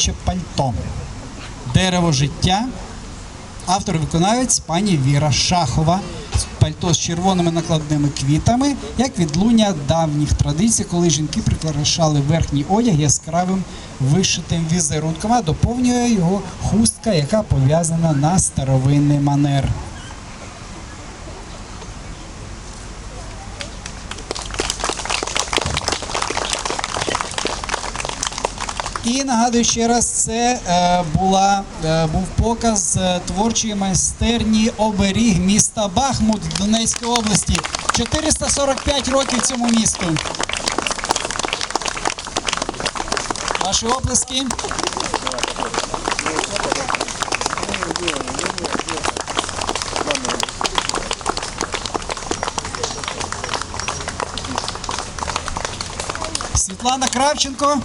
жіноче пальто. Дерево життя. Автор виконавець пані Віра Шахова. Пальто з червоними накладними квітами, як відлуння давніх традицій, коли жінки прикрашали верхній одяг яскравим вишитим візерунком, а доповнює його хустка, яка пов'язана на старовинний манер. І нагадую ще раз, це е, була, е, був показ е, творчої майстерні оберіг міста Бахмут в Донецькій області. 445 років цьому місту. Ваші оплески. Світлана Кравченко.